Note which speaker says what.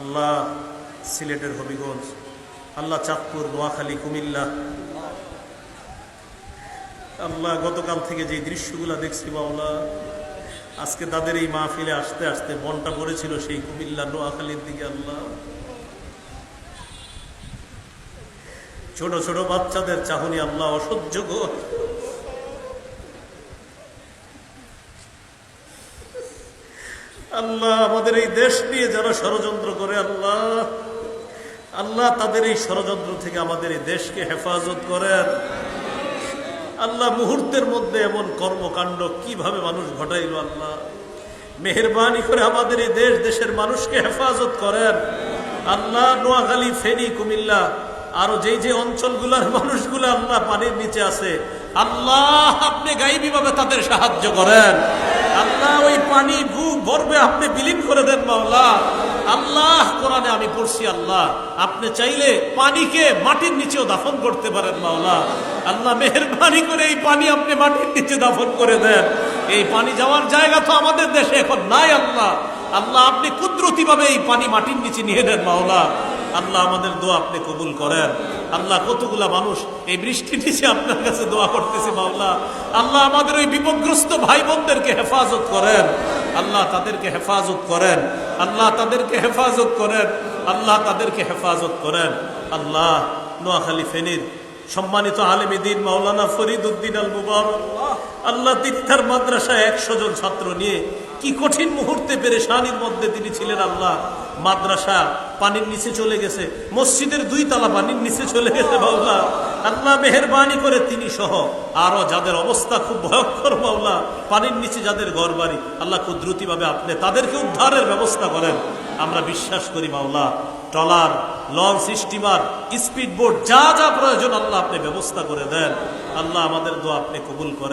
Speaker 1: আল্লাহ, সিলেটের হবিগঞ্জ, আল্লাহ চাঁদপুর, নোয়াখালী, কুমিল্লা। আল্লাহ, গতকাল থেকে যে দৃশ্যগুলো দেখছি বাউলা আজকে তাদের এই মাহফিলে আসতে আসতে মনটা পড়েছিল সেই কুমিল্লা, নোয়াখালীর দিকে আল্লাহ। ছোট ছোট বাচ্চাদের চাহনি আল্লাহ অসহ্য আল্লাহ আমাদের এই দেশ নিয়ে যারা ষড়যন্ত্র করে, আল্লাহ আল্লাহ তাদের এই ষড়যন্ত্র থেকে আমাদের এই দেশকে হেফাজত করেন। আল্লাহ মুহূর্তের মধ্যে এমন কর্মকাণ্ড কীভাবে মানুষ ঘটাইল, আল্লাহ। মেহরবানি করে আমাদের এই দেশ দেশের মানুষকে হেফাজত করেন। আল্লাহ, নোয়াখালী, ফেনী, কুমিল্লা, আরও যেই যে অঞ্চলগুলোর মানুষগুলো আল্লাহ পানির নিচে আছে, আল্লাহ আপনি গাইবীভাবে তাদের সাহায্য করেন। আল্লাহ ওই পানি, ভূ গর্বে আপনি বিলীন করে দেন মাওলা। আল্লাহ কোরআনে আমি পড়ছি আল্লাহ। আপনি চাইলে পানিকে মাটির নিচেও দাফন করতে পারেন মাওলা। আল্লাহ মেহরবানি করে এই পানি আপনি মাটির নিচে দাফন করে দেন। এই পানি যাওয়ার জায়গা তো আমাদের দেশে এখন নাই আল্লাহ। আল্লাহ আপনি কুদরতি ভাবে এই পানি মাটির নিচে নিয়ে নেন মাওলা। আল্লাহ আমাদের দোয়া আপনি কবুল করেন। আল্লাহ কতগুলা মানুষ এই বৃষ্টি নিচে আপনার কাছে দোয়া করতেছে মাওলা। আল্লাহ আমাদের ওই বিপদগ্রস্ত ভাই বোনদেরকে হেফাজত করেন। আল্লাহ তাদেরকে হেফাজত করেন। আল্লাহ তাদেরকে হেফাজত করেন। আল্লাহ তাদেরকে হেফাজত করেন। আল্লাহ নোয়াখালী ফেনীর সম্মানিত আলেম দিন মাওলানা ফরিদ উদ্দিন আল মুবারক, আল্লাহ তিনি তার মাদ্রাসায় একশো জন ছাত্র নিয়ে কি কঠিন মুহূর্তে পেরেশানির মধ্যে তিনি ছিলেন আল্লাহ। মাদ্রাসা পানির নিচে চলে গেছে, মসজিদের দুই তালা পানির নিচে চলে গেছে বাউলা আল্লাহ মেহরবানি করে তিনি সহ আরও যাদের অবস্থা খুব ভয়ঙ্কর মাওলা, পানির নিচে যাদের ঘর বাড়ি আল্লাহ খুব দ্রুতিভাবে আপনি তাদেরকে উদ্ধারের ব্যবস্থা করেন। আমরা বিশ্বাস করি Maula, trawler, launch steamer speed boat যা যা প্রয়োজন আল্লাহ আপনি ব্যবস্থা করে দেন। আল্লাহ আমাদের দোয়া আপনি কবুল করেন।